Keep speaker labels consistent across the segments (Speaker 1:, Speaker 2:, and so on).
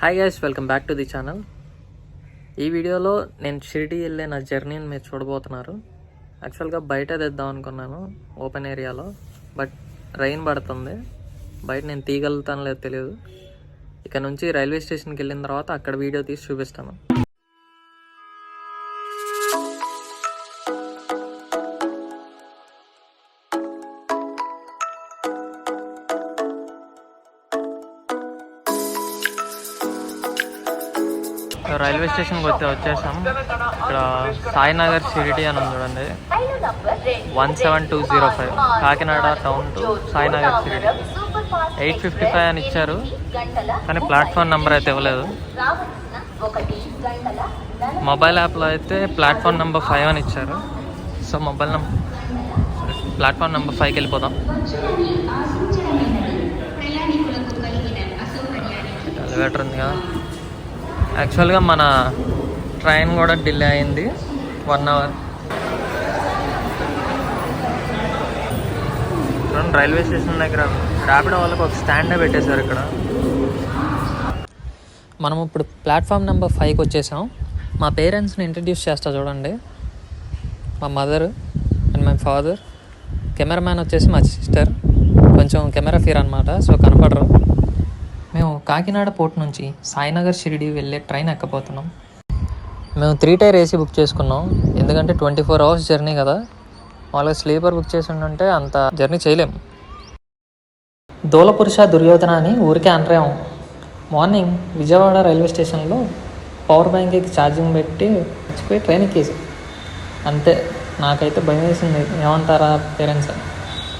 Speaker 1: Hi guys welcome back to the channel ఈ వీడియోలో నేను షిరిడి వెళ్ళే నా జర్నీని మీరు చూడబోతున్నారు. యాక్చువల్గా బయట తెద్దాం అనుకున్నాను ఓపెన్ ఏరియాలో బట్ రైన్ పడుతుంది. బయట నేను తీగలుగుతాను లేదు తెలియదు. ఇక్కడ నుంచి రైల్వే స్టేషన్కి వెళ్ళిన తర్వాత అక్కడ వీడియో తీసి చూపిస్తాను. రైల్వే స్టేషన్కి వచ్చి వచ్చేసాం ఇక్కడ సాయినగర్ షిరిడి అని ఉంది చూడండి. One seven two zero five Kakinada town to Sainagar Shirdi. Eight fifty five అని ఇచ్చారు. కానీ ప్లాట్ఫామ్ నెంబర్ అయితే ఇవ్వలేదు. మొబైల్ యాప్లో అయితే ప్లాట్ఫామ్ నెంబర్ ఫైవ్ అని ఇచ్చారు. So mobile number platform number ఫైవ్కి వెళ్ళిపోదాం. ఎలివేటర్ ఉంది కదా. యాక్చువల్గా మన ట్రైన్ కూడా డిలే అయింది. One hour. రైల్వే స్టేషన్ దగ్గర ర్యాపిడో వాళ్ళకి ఒక స్టాండే పెట్టేశారు ఇక్కడ. మనం ఇప్పుడు ప్లాట్ఫామ్ నెంబర్ ఫైవ్కి వచ్చేసాం. మా పేరెంట్స్ని ఇంట్రడ్యూస్ చేస్తా చూడండి. మా mother and my father. Cameraman వచ్చేసి మా సిస్టర్. కొంచెం కెమెరా ఫీర్ అనమాట సో కనపడరు. కాకినాడ పోర్ట్ నుంచి సాయినగర్ షిరిడి వెళ్ళే ట్రైన్ ఎక్కబోతున్నాం. మేము త్రీ టైర్ ఏసీ బుక్ చేసుకున్నాం. ఎందుకంటే ట్వంటీ ఫోర్ అవర్స్ జర్నీ కదా. వాళ్ళకి స్లీపర్ బుక్ చేసి ఉంటే అంత జర్నీ చేయలేము దూలపురుష దుర్యోధన అని ఊరికే అనరేము. మార్నింగ్ విజయవాడ రైల్వే స్టేషన్లో పవర్ బ్యాంక్కి ఛార్జింగ్ పెట్టి మర్చిపోయి ట్రైన్ ఎక్కేసి. అంతే. నాకైతే భయం వేసింది. ఏమంటారా పేరెంట్స్?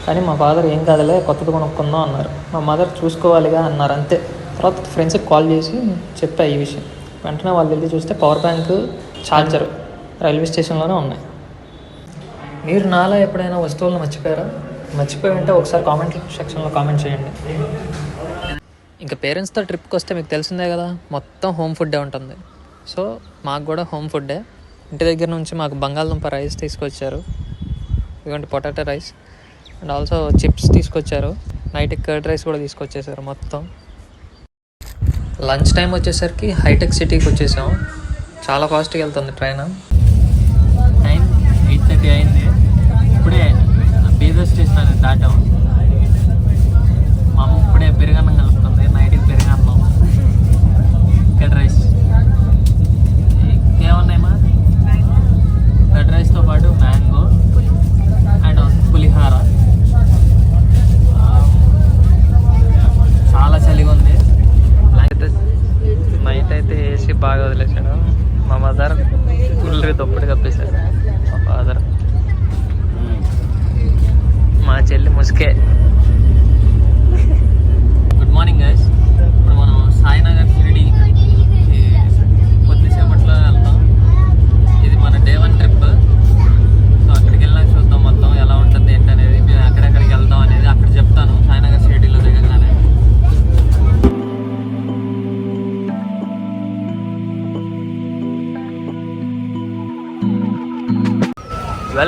Speaker 1: కానీ మా ఫాదర్ ఏం కాదులే కొత్తది కొనుక్కుందాం అన్నారు. మా మదర్ చూసుకోవాలిగా అన్నారు. అంతే. తర్వాత ఫ్రెండ్స్కి కాల్ చేసి చెప్పా ఈ విషయం. వెంటనే వాళ్ళు వెళ్ళి చూస్తే పవర్ బ్యాంక్ ఛార్జర్ రైల్వే స్టేషన్లోనే ఉన్నాయి. మీరు నాలా ఎప్పుడైనా వస్తువులను మర్చిపోయారా? మర్చిపోయి ఉంటే ఒకసారి కామెంట్ సెక్షన్లో కామెంట్ చేయండి. ఇంకా పేరెంట్స్తో ట్రిప్కి వస్తే మీకు తెలిసిందే కదా మొత్తం హోమ్ ఫుడ్డే ఉంటుంది. సో మాకు కూడా హోమ్ ఫుడ్డే ఇంటి దగ్గర నుంచి మాకు బంగాళదుంప రైస్ తీసుకొచ్చారు. ఇదిగోండి potato rice and also chips తీసుకొచ్చారు. నైట్ కర్డ్ రైస్ కూడా తీసుకొచ్చేసారు మొత్తం. లంచ్ టైం వచ్చేసరికి హైటెక్ సిటీకి వచ్చేసాం. చాలా ఫాస్ట్గా వెళ్తుంది ట్రైన్. టైం ఎయిట్ థర్టీ అయింది. ఇప్పుడే బీదర్ స్టేషన్ అనేది దాటాం.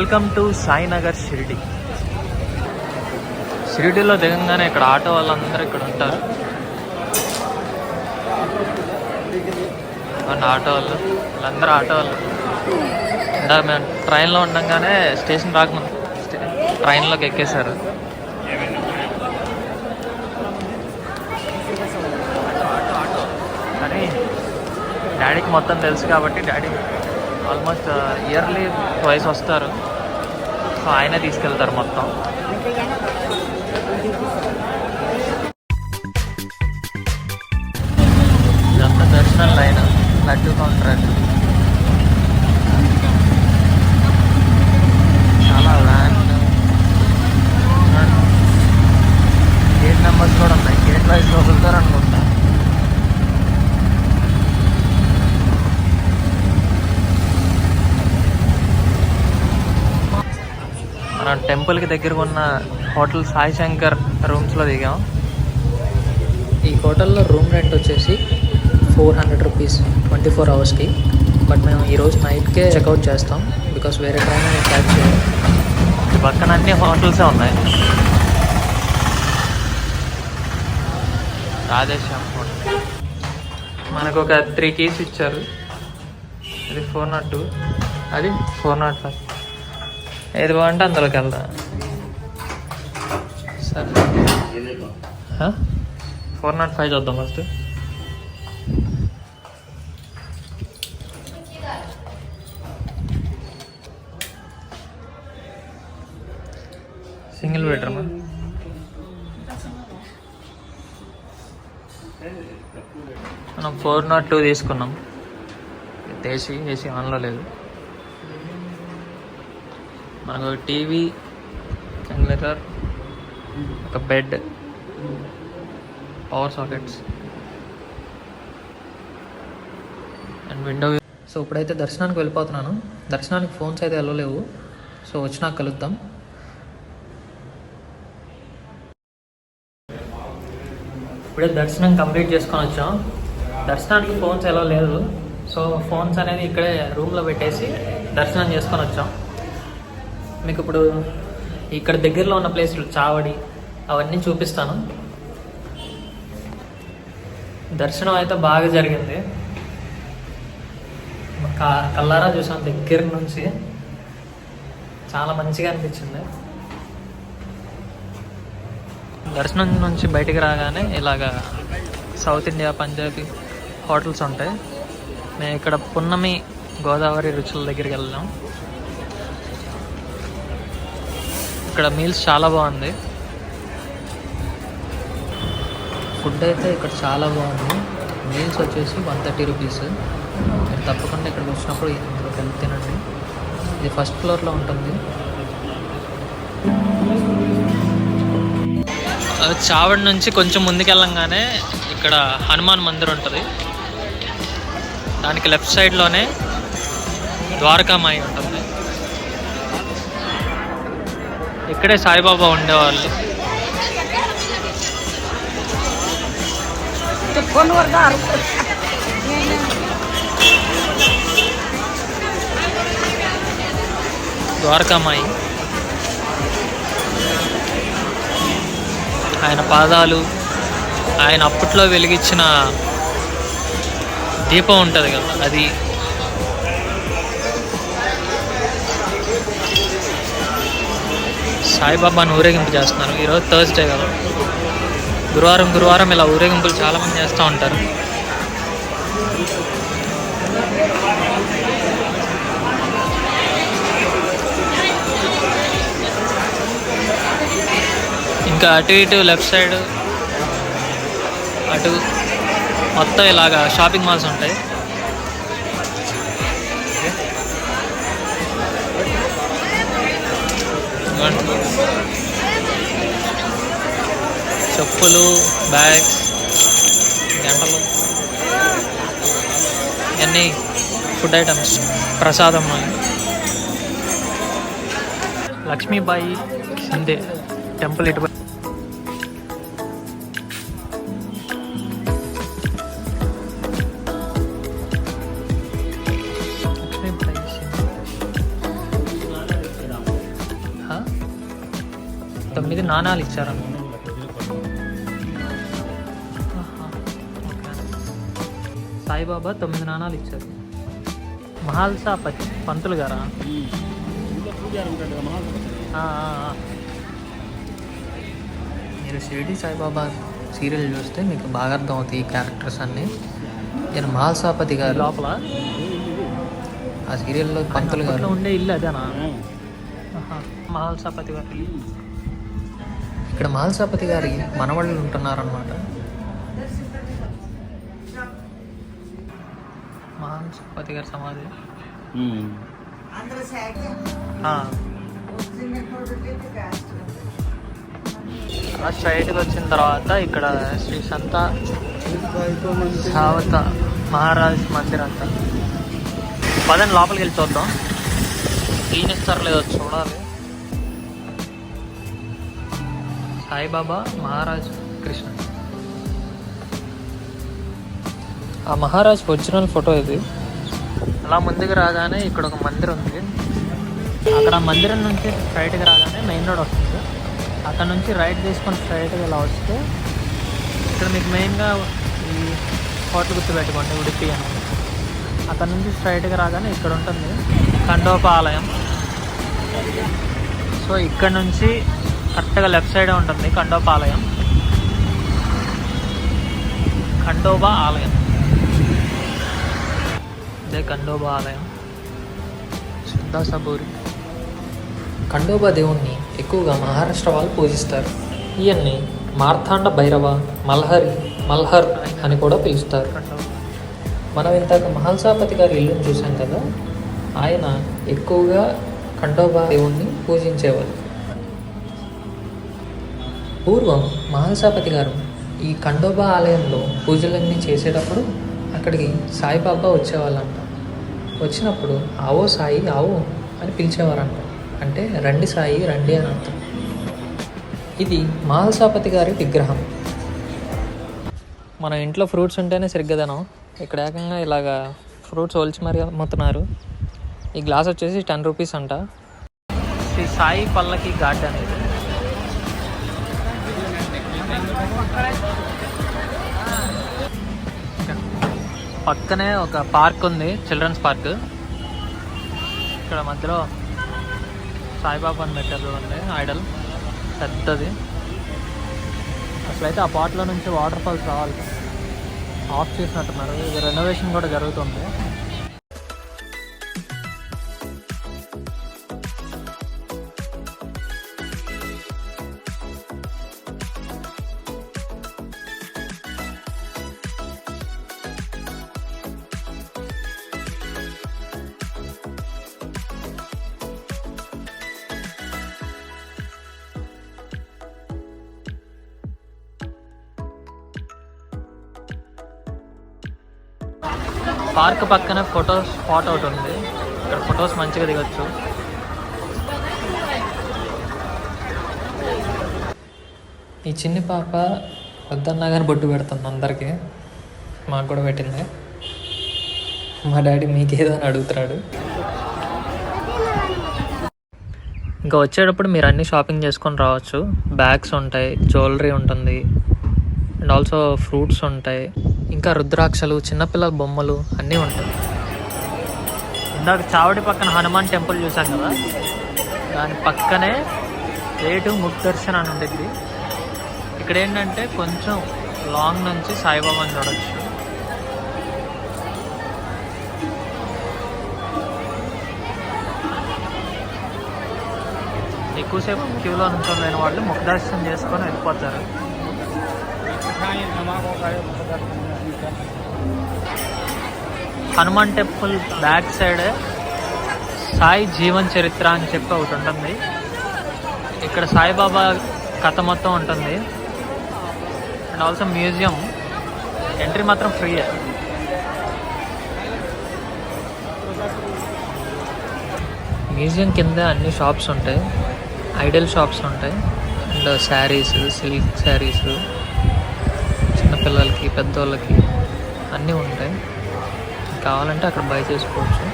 Speaker 1: Welcome to Sainagar Shirdi. షిరిడీలో దిగంగానే ఇక్కడ ఆటో వాళ్ళందరూ ఇక్కడ ఉంటారు. ఆటో వాళ్ళు వీళ్ళందరూ ఆటో వాళ్ళు. ఇందాక మేము ట్రైన్లో ఉండగానే స్టేషన్ రాకముందు ట్రైన్లోకి ఎక్కేశారు. కానీ డాడీకి మొత్తం తెలుసు కాబట్టి డాడీ ఆల్మోస్ట్ ఇయర్లీ ట్వైస్ వస్తారు. సో ఆయన తీసుకెళ్తారు మొత్తం. ఇదంతా దర్శనం లైన్ లడ్డు కాంట్రాక్ట్ మనం టెంపుల్కి దగ్గరగా ఉన్న హోటల్ సాయి శంకర్ రూమ్స్లో దిగాం. ఈ హోటల్లో రూమ్ రెంట్ వచ్చేసి four hundred rupees twenty four అవర్స్కి. బట్ మేము ఈరోజు నైట్కే చెక్అవుట్ చేస్తాం బికాస్ వేరే ట్రైన్ క్యాచ్ చేయాలి. పక్కన అన్ని హోటల్సే ఉన్నాయి. రాధేశ్యామ్ హోటల్ మనకు ఒక త్రీ కీస్ ఇచ్చారు. ఇది ఫోర్ నాట్ టూ. అది ఫోర్ నాట్ ఫైవ్. ఏది బాగుంటే అందులోకి వెళ్దాం? సరే. ఫోర్ నాట్ ఫైవ్ చూద్దాం ఫస్ట్ సింగిల్ బెడ్రూమ్ మనం ఫోర్ నాట్ టూ తీసుకున్నాం. ఏసీ ఏసీ ఆన్లో లేదు. మనకు టీవీ జనరేటర్ ఒక bed power sockets. And window so ఇప్పుడైతే దర్శనానికి వెళ్ళిపోతున్నాను. దర్శనానికి ఫోన్స్ అయితే వెళ్ళలేవు. సో వచ్చినాక కలుద్దాం. ఇప్పుడే దర్శనం కంప్లీట్ చేసుకొని వచ్చాం. దర్శనానికి ఫోన్స్ ఎలా లేదు సో ఫోన్స్ అనేది ఇక్కడే రూమ్లో పెట్టేసి దర్శనం చేసుకొని వచ్చాం. మీకు ఇప్పుడు ఇక్కడ దగ్గరలో ఉన్న ప్లేసులు చావడి అవన్నీ చూపిస్తాను. దర్శనం అయితే బాగా జరిగింది. కల్లారా చూసాం దగ్గర నుంచి. చాలా మంచిగా అనిపించింది. దర్శనం నుంచి బయటికి రాగానే ఇలాగా సౌత్ ఇండియా పంజాబీ హోటల్స్ ఉంటాయి. మేము ఇక్కడ పున్నమి గోదావరి రుచుల దగ్గరికి వెళ్ళాం. ఇక్కడ మీల్స్ చాలా బాగుంది. ఫుడ్ అయితే ఇక్కడ చాలా బాగుంది. మీల్స్ వచ్చేసి వన్ థర్టీ రూపీస్ మీరు తప్పకుండా ఇక్కడికి వచ్చినప్పుడు ఇందులోకి వెళ్ళి తినండి. ఇది ఫస్ట్ ఫ్లోర్లో ఉంటుంది. చావడి నుంచి కొంచెం ముందుకెళ్ళంగానే ఇక్కడ హనుమాన్ మందిర్ ఉంటుంది. దానికి లెఫ్ట్ సైడ్లోనే ద్వారకామాయి ఉంటుంది. ఇక్కడే సాయిబాబా ఉండేవాళ్ళు. ద్వారకామాయి. ఆయన పాదాలు ఆయన అప్పట్లో వెలిగించిన దీపం ఉంటుంది కదా అది సాయిబాబాను ఊరేగింపు చేస్తున్నారు. ఈరోజు థర్స్డే కదా. గురువారం గురువారం ఇలా ఊరేగింపులు చాలామంది చేస్తూ ఉంటారు. ఇంకా అటు ఇటు లెఫ్ట్ సైడ్ అటు మొత్తం ఇలాగా షాపింగ్ మాల్స్ ఉంటాయి. చెప్పులు బ్యాగ్స్ గంటలు. ఇవన్నీ ఫుడ్ ఐటమ్స్ ప్రసాదం లక్ష్మీబాయి సిందే టెంపుల్ ఇటు తొమ్మిది నాణాలు ఇచ్చారన్న సాయిబాబా తొమ్మిది నాణాలు ఇచ్చారు. మహాల్సా పంతులు గారా? ఆ, ఆ, ఆ. మీరు షిరిడి సాయిబాబా సీరియల్ చూస్తే మీకు బాగా అర్థం అవుతాయి ఈ క్యారెక్టర్స్ అన్నీ. నేను మహాల్సాపతి గారు. లోపల? ఆ సీరియల్లో పంతులు గారు. ఉండే ఇల్లు అదేనా? మహాల్సాపతి గారు. ఇక్కడ మహాల్సాపతి గారి మనవాళ్ళు ఉంటున్నారనమాట మహాల్సాపతి గారి సమాధి. స్ట్రైట్గా వచ్చిన తర్వాత ఇక్కడ శ్రీ సంత సావత మహారాజ్ మందిర్ అంట. పదండి లోపలికి వెళ్ళి చూద్దాం. క్లీన్ ఇస్తారో లేదో చూడాలి. సాయిబాబా మహారాజ్ కృష్ణ. ఆ మహారాజ్ ఒరిజినల్ ఫోటో ఇది. అలా ముందుకు రాగానే ఇక్కడ ఒక మందిరం ఉంది. అక్కడ మందిరం నుంచి స్ట్రైట్గా రాగానే మెయిన్ రోడ్ వస్తుంది. అక్కడ నుంచి రైట్ తీసుకొని స్ట్రైట్గా ఇలా వస్తే ఇక్కడ మీకు మెయిన్గా ఈ హోటల్ గుర్తుపెట్టుకోండి ఉడిపి అని. అక్కడ నుంచి స్ట్రైట్గా రాగానే ఇక్కడ ఉంటుంది ఖండోప ఆలయం సో ఇక్కడ నుంచి కరెక్ట్గా లెఫ్ట్ సైడే ఉంటుంది ఖండోప ఆలయం ఖండోబా ఆలయం. ఇదే ఖండోబా ఆలయం శుద్ధ సబూరి ఖండోబా దేవుణ్ణి ఎక్కువగా మహారాష్ట్ర వాళ్ళు పూజిస్తారు ఈయన్ని మార్తాండ భైరవ మల్హరి మల్హర్ అని కూడా పిలుస్తారు. మనం ఇంతక మహల్సాపతి గారి ఇల్లుని చూసాం కదా ఆయన ఎక్కువగా ఖండోబా దేవుణ్ణి పూజించేవారు. పూర్వం మహల్సాపతి గారు ఈ ఖండోబా ఆలయంలో పూజలన్నీ చేసేటప్పుడు అక్కడికి సాయిబాబా వచ్చేవాళ్ళంట. వచ్చినప్పుడు ఆవో సాయి ఆవో అని పిలిచేవారంట. అంటే రండి సాయి రండి అని అర్థం. ఇది మహల్సాపతి గారి విగ్రహం. మన ఇంట్లో ఫ్రూట్స్ ఉంటేనే సరిగ్గా తినం ఇక్కడ ఏకంగా ఇలాగా ఫ్రూట్స్ ఒలిచి మరీ అమ్ముతున్నారు. ఈ గ్లాస్ వచ్చేసి టెన్ రూపీస్ అంట. శ్రీ సాయి పల్లకి గార్డెన్ ఇది. పక్కనే ఒక పార్క్ ఉంది చిల్డ్రన్స్ పార్క్. ఇక్కడ మధ్యలో సాయిబాబా అని పెట్టారు చూడండి ఐడల్. పెద్దది. అసలైతే ఆ పాట్లో నుంచి వాటర్ ఫాల్స్ రావాలి. ఆఫ్ చేసినట్టున్నారు. ఇది రెనోవేషన్ కూడా జరుగుతుంది. పార్క్ పక్కన ఫోటో స్పాట్ ఒకటి ఉంది. ఇక్కడ ఫొటోస్ మంచిగా దిగొచ్చు. ఈ చిన్ని పాప వద్దన్నా కానీ బొట్టు పెడుతుంది అందరికీ. మాకు కూడా పెట్టింది. మా డాడీ మీకేదో అని అడుగుతున్నాడు. ఇంకా వచ్చేటప్పుడు మీరు అన్ని షాపింగ్ చేసుకొని రావచ్చు. బ్యాగ్స్ ఉంటాయి జ్యువెలరీ ఉంటుంది. అండ్ ఆల్సో ఫ్రూట్స్ ఉంటాయి. ఇంకా రుద్రాక్షలు చిన్నపిల్లల బొమ్మలు అన్నీ ఉంటాయి. ఇందాక చావడి పక్కన హనుమాన్ టెంపుల్ చూసాం కదా? దాని పక్కనే రేటు ముక్ అని ఉండేది ఇక్కడ ఏంటంటే కొంచెం లాంగ్ నుంచి సాయిబాబాని చూడొచ్చు. ఎక్కువసేపు క్యూలో నుంచోలేని వాళ్ళు ముఖ దర్శనం చేసుకొని వెళ్ళిపోతారు. Hanuman temple back side Sai Jeevan చరిత్ర అని చెప్పి ఒకటి ఉంటుంది. ఇక్కడ సాయిబాబా కథ మొత్తం ఉంటుంది. And also museum. ఎంట్రీ మాత్రం ఫ్రీ మ్యూజియం కింద అన్ని షాప్స్ ఉంటాయి. ఐడల్ షాప్స్ ఉంటాయి. అండ్ శారీస్ సిల్క్ శారీస్ చిన్నపిల్లలకి పెద్దోళ్ళకి అన్నీ ఉంటాయి. కావాలంటే అక్కడ బై చేసుకోవచ్చు.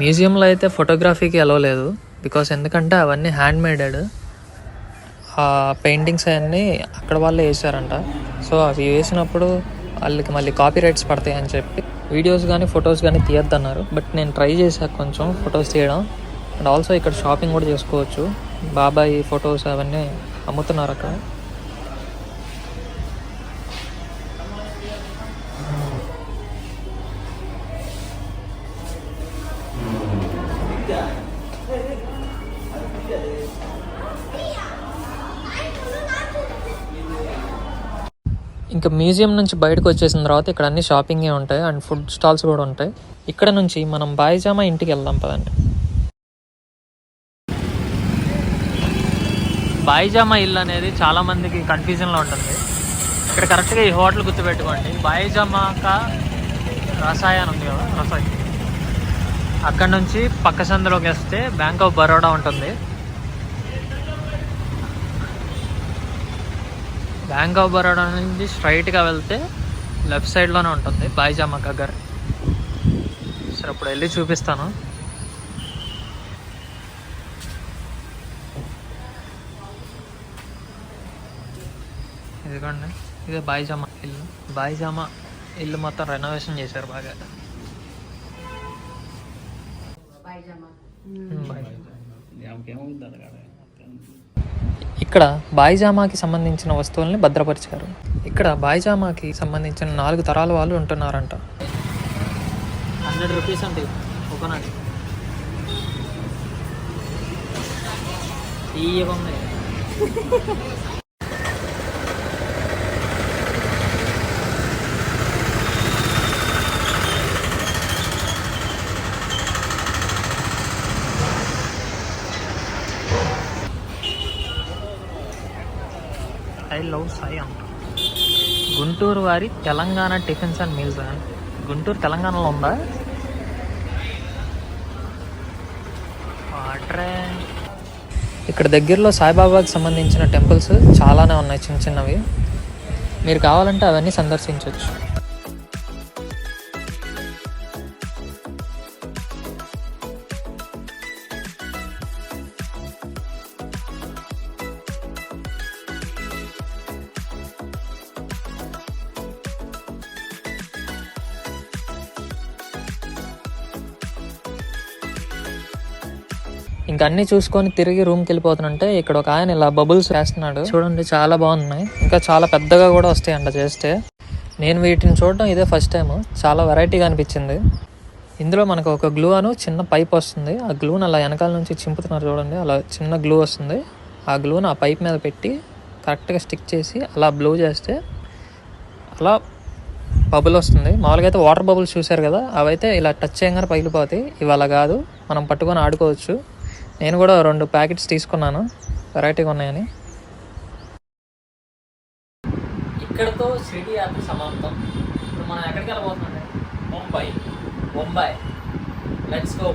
Speaker 1: మ్యూజియంలో అయితే ఫోటోగ్రఫీకి అలవలేదు బికాస్ ఎందుకంటే అవన్నీ హ్యాండ్ మేడెడ్ ఆ పెయింటింగ్స్ అవన్నీ అక్కడ వాళ్ళే వేసారంట సో అవి వేసినప్పుడు వాళ్ళకి మళ్ళీ కాపీ రైట్స్ పడతాయి అని చెప్పి వీడియోస్ కానీ ఫొటోస్ కానీ తీయొద్దన్నారు. బట్ నేను ట్రై చేశాను కొంచెం ఫొటోస్ తీయడం. అండ్ ఆల్సో ఇక్కడ షాపింగ్ కూడా చేసుకోవచ్చు. బాబాయ్ ఫొటోస్ అవన్నీ అమ్ముతున్నారు అక్కడ. మ్యూజియం నుంచి బయటకు వచ్చేసిన తర్వాత ఇక్కడ అన్ని షాపింగే ఉంటాయి అండ్ ఫుడ్ స్టాల్స్ కూడా ఉంటాయి. ఇక్కడ నుంచి మనం బాయిజామా ఇంటికి వెళ్దాం పదండి. బాయిజామా ఇల్లు అనేది చాలా మందికి కన్ఫ్యూజన్లో ఉంటుంది. ఇక్కడ కరెక్ట్గా ఈ హోటల్ గుర్తుపెట్టుకోండి. బాయిజామాక రసాయన ఉంది కదా రసాయ అక్కడ నుంచి పక్క సందులోకి వస్తే బ్యాంక్ ఆఫ్ బరోడా ఉంటుంది. బ్యాంక్ ఆఫ్ బరోడా నుంచి స్ట్రైట్గా వెళ్తే లెఫ్ట్ సైడ్లోనే ఉంటుంది. బాయిజామా గగ్గర్ సరే ఇప్పుడు వెళ్ళి చూపిస్తాను. ఇదిగోండి. ఇదే బాయిజామా ఇల్లు. బాయిజామా ఇల్లు మొత్తం రెనోవేషన్ చేశారు బాగా. బాయిజామా ఇక్కడ బాయిజామాకి సంబంధించిన వస్తువుల్ని భద్రపరిచారు. ఇక్కడ బాయిజామాకి సంబంధించిన నాలుగు తరాల వాళ్ళు ఉంటున్నారంట. హండ్రెడ్ రూపీస్ అంటే ఒకనాటి తీయగా ఐ లవ్ సాయి. అంట గుంటూరు వారి Telangana tiffins and meals Guntur తెలంగాణలో ఉందా? వాటరే ఇక్కడ దగ్గరలో సాయిబాబాకి సంబంధించిన టెంపుల్స్ చాలానే ఉన్నాయి చిన్న చిన్నవి. మీరు కావాలంటే అవన్నీ సందర్శించవచ్చు ఇంకా అన్ని చూసుకొని తిరిగి రూమ్కి వెళ్ళిపోతున్నంటే ఇక్కడ ఒక ఆయన ఇలా బబుల్స్ వేస్తున్నాడు. చూడండి చాలా బాగున్నాయి. ఇంకా చాలా పెద్దగా కూడా వస్తాయంట చేస్తే. నేను వీటిని చూడడం ఇదే ఫస్ట్ టైం చాలా వెరైటీగా అనిపించింది. ఇందులో మనకు ఒక గ్లూ అను చిన్న పైప్ వస్తుంది. ఆ గ్లూని అలా వెనకాల నుంచి చింపుతున్నారు చూడండి. అలా చిన్న గ్లూ వస్తుంది. ఆ గ్లూని ఆ పైప్ మీద పెట్టి కరెక్ట్గా స్టిక్ చేసి అలా బ్లూ చేస్తే అలా బబుల్ వస్తుంది. మామూలుగా అయితే వాటర్ బబుల్స్ చూశారు కదా. అవైతే ఇలా టచ్ చేయగానే పగిలిపోతాయి. ఇవి అలా కాదు. మనం పట్టుకొని ఆడుకోవచ్చు. నేను కూడా రెండు ప్యాకెట్స్ తీసుకున్నాను. వెరైటీగా ఉన్నాయని. ఇక్కడతో సిటీ యాత్ర సమాప్తం. ఇప్పుడు మనం ఎక్కడికి వెళ్ళబోతున్నాం ముంబై. ముంబై. Let's go